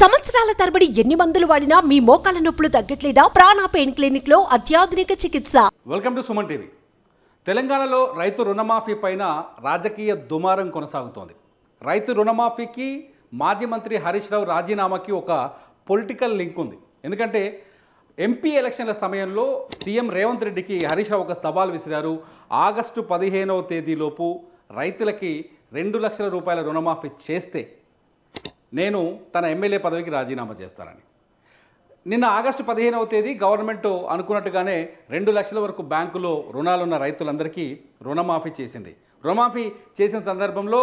సంవత్సరాల తరబడి ఎన్ని మందులు వాడినా మీ మోకాల నొప్పులు తగ్గట్లేదా? ప్రాణ పెయిన్ క్లినిక్లో అత్యాధునిక చికిత్స. Welcome to Suman TV. తెలంగాణలో రైతు రుణమాఫీ పైన రాజకీయ దుమారం కొనసాగుతోంది. రైతు రుణమాఫీకి మాజీ మంత్రి హరీష్ రావు రాజీనామాకి ఒక పొలిటికల్ లింక్ ఉంది. ఎందుకంటే ఎంపీ ఎలక్షన్ల సమయంలో సీఎం రేవంత్ రెడ్డికి హరీష్ రావు ఒక సవాల్ విసిరారు. ఆగస్టు పదిహేనవ తేదీలోపు రైతులకి రెండు లక్షల రూపాయల రుణమాఫీ చేస్తే నేను తన ఎమ్మెల్యే పదవికి రాజీనామా చేస్తానని. నిన్న ఆగస్టు పదిహేనవ తేదీ గవర్నమెంట్ అనుకున్నట్టుగానే రెండు లక్షల వరకు బ్యాంకులో రుణాలున్న రైతులందరికీ రుణమాఫీ చేసింది. రుణమాఫీ చేసిన సందర్భంలో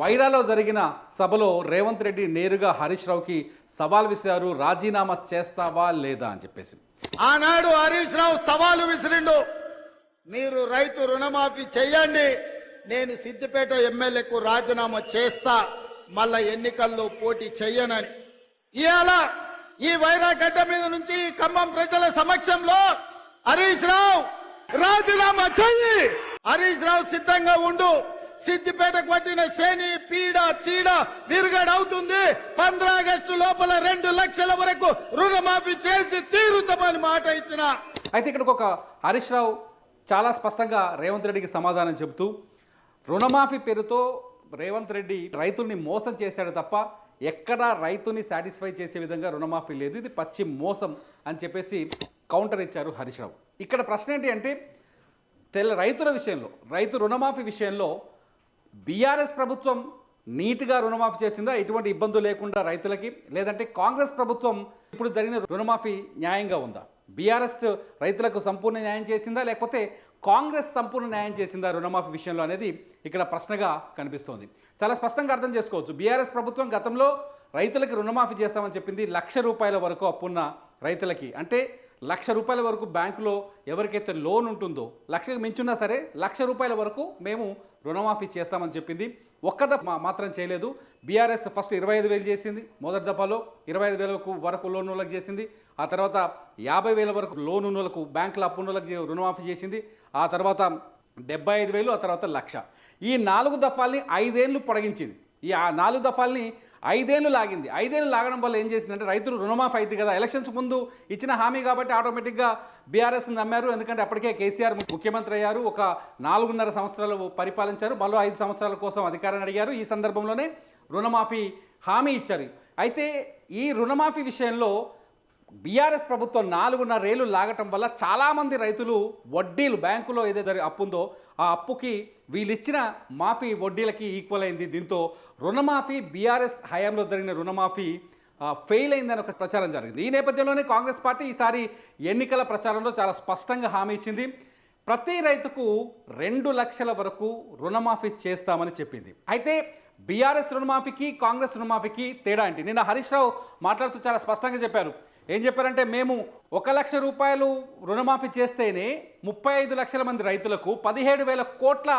వైరాలో జరిగిన సభలో రేవంత్ రెడ్డి నేరుగా హరీష్ రావుకి సవాల్ విసిరారు రాజీనామా చేస్తావా లేదా అని చెప్పేసి. ఆనాడు హరీష్ రావు సవాలు విసిరిండు. మీరు రైతు రుణమాఫీ చెయ్యండి నేను సిద్దిపేట ఎమ్మెల్యేకు రాజీనామా చేస్తా. మళ్ళా ఎన్నికల్లో పోటీ చెయ్యనని. ఇవాళ ఈ వైరాగడ్డ మీద నుంచి ఖమ్మం ప్రజల సమక్షంలో హరీష్ రావు రాజీనామా చెయ్యి. హరీష్ రావు సిద్ధంగా ఉండు. సిద్దిపేటకు పట్టిన శని పీడ చీడ విరుగడవుతుంది. పంద్రా ఆగస్టు లోపల రెండు లక్షల వరకు రుణమాఫీ చేసి తీరుతామని మాట ఇచ్చిన. అయితే ఇక్కడ ఒక హరీష్ రావు చాలా స్పష్టంగా రేవంత్ రెడ్డికి సమాధానం చెబుతూ రుణమాఫీ పేరుతో రేవంత్ రెడ్డి రైతుల్ని మోసం చేశాడు తప్ప ఎక్కడా రైతుని సాటిస్ఫై చేసే విధంగా రుణమాఫీ లేదు. ఇది పచ్చి మోసం అని చెప్పేసి కౌంటర్ ఇచ్చారు హరీష్ రావు. ఇక్కడ ప్రశ్న ఏంటి అంటే తెల్ల రైతుల విషయంలో రైతు రుణమాఫీ విషయంలో బీఆర్ఎస్ ప్రభుత్వం నీట్గా రుణమాఫీ చేసిందా? ఎటువంటి ఇబ్బందులు లేకుండా రైతులకి? లేదంటే కాంగ్రెస్ ప్రభుత్వం ఇప్పుడు జరిగిన రుణమాఫీ న్యాయంగా ఉందా? బీఆర్ఎస్ రైతులకు సంపూర్ణ న్యాయం చేసిందా? లేకపోతే కాంగ్రెస్ సంపూర్ణ న్యాయం చేసిందా రుణమాఫీ విషయంలో అనేది ఇక్కడ ప్రశ్నగా కనిపిస్తోంది. చాలా స్పష్టంగా అర్థం చేసుకోవచ్చు. బీఆర్ఎస్ ప్రభుత్వం గతంలో రైతులకి రుణమాఫీ చేస్తామని చెప్పింది లక్ష రూపాయల వరకు అప్పున్న రైతులకి. అంటే లక్ష రూపాయల వరకు బ్యాంకులో ఎవరికైతే లోన్ ఉంటుందో లక్షకు మించున్నా సరే లక్ష రూపాయల వరకు మేము రుణమాఫీ చేస్తామని చెప్పింది. ఒక్క దఫ మాత్రం చేయలేదు. బీఆర్ఎస్ ఫస్ట్ ఇరవై ఐదు వేలు చేసింది మొదటి దఫాలో ఇరవై ఐదు వేలకు వరకు లోన్ ఉన్నోళ్ళకి చేసింది. ఆ తర్వాత యాభై వేల వరకు లోన్ ఉన్నోళ్ళకు బ్యాంకుల అప్పు ఉన్నోళ్ళకి రుణమాఫీ చేసింది. ఆ తర్వాత డెబ్బై ఐదు వేలు ఆ తర్వాత లక్ష. ఈ నాలుగు దఫాల్ని ఐదేళ్ళు పొడిగించింది. ఈ ఆ నాలుగు దఫాల్ని ఐదేళ్ళు లాగింది. ఐదేళ్ళు లాగడం వల్ల ఏం చేసిందంటే రైతులు రుణమాఫీ అయింది కదా. ఎలక్షన్స్ ముందు ఇచ్చిన హామీ కాబట్టి ఆటోమేటిక్గా బీఆర్ఎస్ నమ్మారు. ఎందుకంటే అప్పటికే కేసీఆర్ ముఖ్యమంత్రి అయ్యారు. ఒక నాలుగున్నర సంవత్సరాలు పరిపాలించారు. మరో ఐదు సంవత్సరాల కోసం అధికారాన్ని అడిగారు. ఈ సందర్భంలోనే రుణమాఫీ హామీ ఇచ్చారు. అయితే ఈ రుణమాఫీ విషయంలో బీఆర్ఎస్ ప్రభుత్వం నాలుగున్నరేళ్ళు లాగటం వల్ల చాలామంది రైతులు వడ్డీలు బ్యాంకులో ఏదైతే అప్పు ఉందో ఆ అప్పుకి వీళ్ళిచ్చిన మాఫీ వడ్డీలకి ఈక్వల్ అయింది. దీంతో రుణమాఫీ బీఆర్ఎస్ హయాంలో జరిగిన రుణమాఫీ ఫెయిల్ అయిందని ఒక ప్రచారం జరిగింది. ఈ నేపథ్యంలోనే కాంగ్రెస్ పార్టీ ఈసారి ఎన్నికల ప్రచారంలో చాలా స్పష్టంగా హామీ ఇచ్చింది. ప్రతి రైతుకు రెండు లక్షల వరకు రుణమాఫీ చేస్తామని చెప్పింది. అయితే బీఆర్ఎస్ రుణమాఫీకి కాంగ్రెస్ రుణమాఫీకి తేడా ఏంటి? నిన్న హరీష్ రావు మాట్లాడుతూ చాలా స్పష్టంగా చెప్పారు. ఏం చెప్పారంటే మేము ఒక లక్ష రూపాయలు రుణమాఫీ చేస్తేనే ముప్పై ఐదు లక్షల మంది రైతులకు పదిహేడు వేల కోట్ల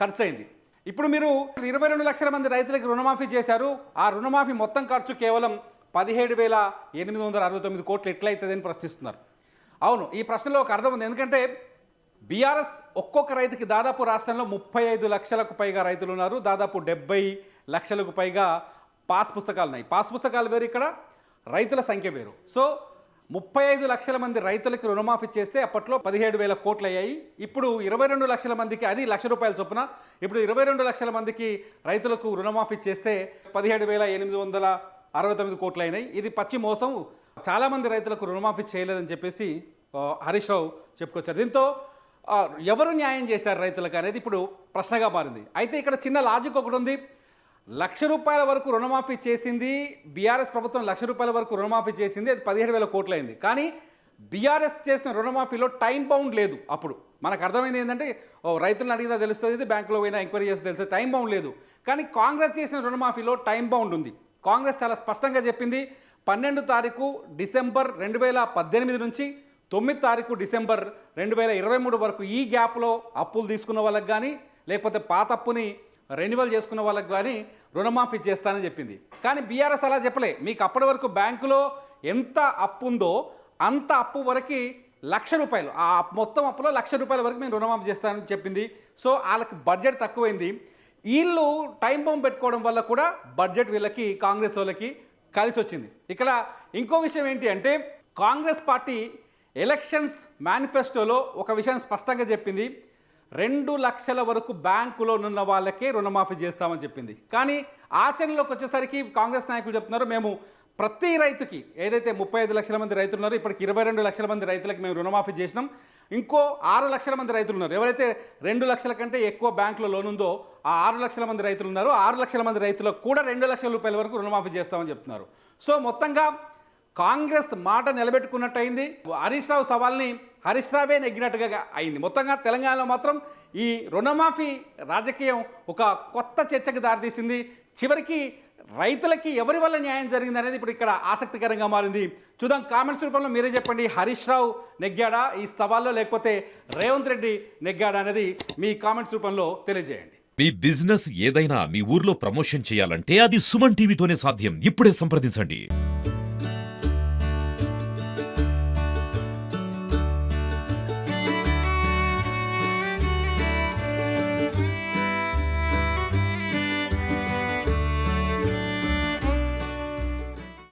ఖర్చయింది. ఇప్పుడు మీరు ఇరవై రెండు లక్షల మంది రైతులకు రుణమాఫీ చేశారు. ఆ రుణమాఫీ మొత్తం ఖర్చు కేవలం పదిహేడు వేల ఎనిమిది వందల అరవై తొమ్మిది కోట్లు ఎట్లయితుందని ప్రశ్నిస్తున్నారు. అవును ఈ ప్రశ్నలో ఒక అర్థం ఉంది. ఎందుకంటే బీఆర్ఎస్ ఒక్కొక్క రైతుకి దాదాపు రాష్ట్రంలో ముప్పై ఐదు లక్షలకు పైగా రైతులు ఉన్నారు. దాదాపు డెబ్బై లక్షలకు పైగా పాస్ పుస్తకాలు ఉన్నాయి పాస్ పుస్తకాలు వేరు ఇక్కడ. రైతుల సంఖ్య వేరు. సో ముప్పై ఐదు లక్షల మంది రైతులకి రుణమాఫీ చేస్తే అప్పట్లో పదిహేడు వేల కోట్లు అయ్యాయి ఇప్పుడు ఇరవై రెండు లక్షల మందికి అది లక్ష రూపాయల చొప్పున. ఇప్పుడు ఇరవై రెండు లక్షల మందికి రైతులకు రుణమాఫీ చేస్తే పదిహేడు వేల ఎనిమిది వందల అరవై తొమ్మిది కోట్లు అయినాయి ఇది పచ్చి మోసం. చాలామంది రైతులకు రుణమాఫీ చేయలేదని చెప్పేసి హరీష్ రావు చెప్పుకొచ్చారు. దీంతో ఎవరు న్యాయం చేశారు రైతులకు అనేది ఇప్పుడు ప్రశ్నగా మారింది. అయితే ఇక్కడ చిన్న లాజిక్ ఒకటి ఉంది. లక్ష రూపాయల వరకు రుణమాఫీ చేసింది. బీఆర్ఎస్ ప్రభుత్వం లక్ష రూపాయల వరకు రుణమాఫీ చేసింది. అది పదిహేడు వేల కోట్లయింది కానీ బీఆర్ఎస్ చేసిన రుణమాఫీలో టైం బౌండ్ లేదు అప్పుడు. మనకు అర్థమైంది ఏంటంటే ఓ రైతులను అడిగినా తెలుస్తుంది ఇది బ్యాంకులో పోయినా ఎంక్వైరీ చేస్తే తెలుస్తుంది టైం బౌండ్ లేదు. కానీ కాంగ్రెస్ చేసిన రుణమాఫీలో టైం బౌండ్ ఉంది. కాంగ్రెస్ చాలా స్పష్టంగా చెప్పింది పన్నెండు తారీఖు డిసెంబర్ రెండు వేల పద్దెనిమిది నుంచి తొమ్మిది తారీఖు డిసెంబర్ రెండు వేల ఇరవై మూడు వరకు ఈ గ్యాప్లో అప్పులు తీసుకున్న వాళ్ళకి కానీ లేకపోతే పాత అప్పుని రెన్యువల్ చేసుకున్న వాళ్ళకి కానీ రుణమాఫీ చేస్తానని చెప్పింది. కానీ బీఆర్ఎస్ అలా చెప్పలే. మీకు అప్పటి వరకు బ్యాంకులో ఎంత అప్పు ఉందో అంత అప్పు వరకు లక్ష రూపాయలు. ఆ మొత్తం అప్పులో లక్ష రూపాయల వరకు మేము రుణమాఫీ చేస్తానని చెప్పింది. సో వాళ్ళకి బడ్జెట్ తక్కువైంది. వీళ్ళు టైం బాంబ్ పెట్టుకోవడం వల్ల కూడా బడ్జెట్ వీళ్ళకి కాంగ్రెస్ వాళ్ళకి కలిసి వచ్చింది. ఇక్కడ ఇంకో విషయం ఏంటి అంటే కాంగ్రెస్ పార్టీ ఎలక్షన్స్ మేనిఫెస్టోలో ఒక విషయం స్పష్టంగా చెప్పింది. రెండు లక్షల వరకు బ్యాంకులో ఉన్న వాళ్ళకే రుణమాఫీ చేస్తామని చెప్పింది. కానీ ఆచరణలోకి వచ్చేసరికి కాంగ్రెస్ నాయకులు చెప్తున్నారు మేము ప్రతి రైతుకి ఏదైతే ముప్పై ఐదు లక్షల మంది రైతులు ఉన్నారో ఇప్పటికి ఇరవై రెండు లక్షల మంది రైతులకు మేము రుణమాఫీ చేసినాం. ఇంకో ఆరు లక్షల మంది రైతులు ఉన్నారు. ఎవరైతే రెండు లక్షల కంటే ఎక్కువ బ్యాంకులో లోన్ ఉందో ఆ ఆరు లక్షల మంది రైతులు ఉన్నారు. ఆరు లక్షల మంది రైతులకు కూడా రెండు లక్షల రూపాయల వరకు రుణమాఫీ చేస్తామని చెప్తున్నారు. సో మొత్తంగా కాంగ్రెస్ మాట నిలబెట్టుకున్నట్టు అయింది హరీష్ రావు సవాల్ని హరీష్ రావే నెగ్గినట్టుగా అయింది. మొత్తంగా తెలంగాణలో మాత్రం ఈ రుణమాఫీ రాజకీయం ఒక కొత్త చర్చకు దారితీసింది. చివరికి రైతులకి ఎవరి వల్ల న్యాయం జరిగింది అనేది ఇప్పుడు ఇక్కడ ఆసక్తికరంగా మారింది. చూద్దాం కామెంట్స్ రూపంలో మీరే చెప్పండి హరీష్ రావు నెగ్గాడా ఈ సవాల్లో లేకపోతే రేవంత్ రెడ్డి నెగ్గాడా అనేది మీ కామెంట్స్ రూపంలో తెలియజేయండి. మీ బిజినెస్ ఏదైనా మీ ఊర్లో ప్రమోషన్ చేయాలంటే అది సుమన్ టీవీతోనే సాధ్యం. ఇప్పుడే సంప్రదించండి.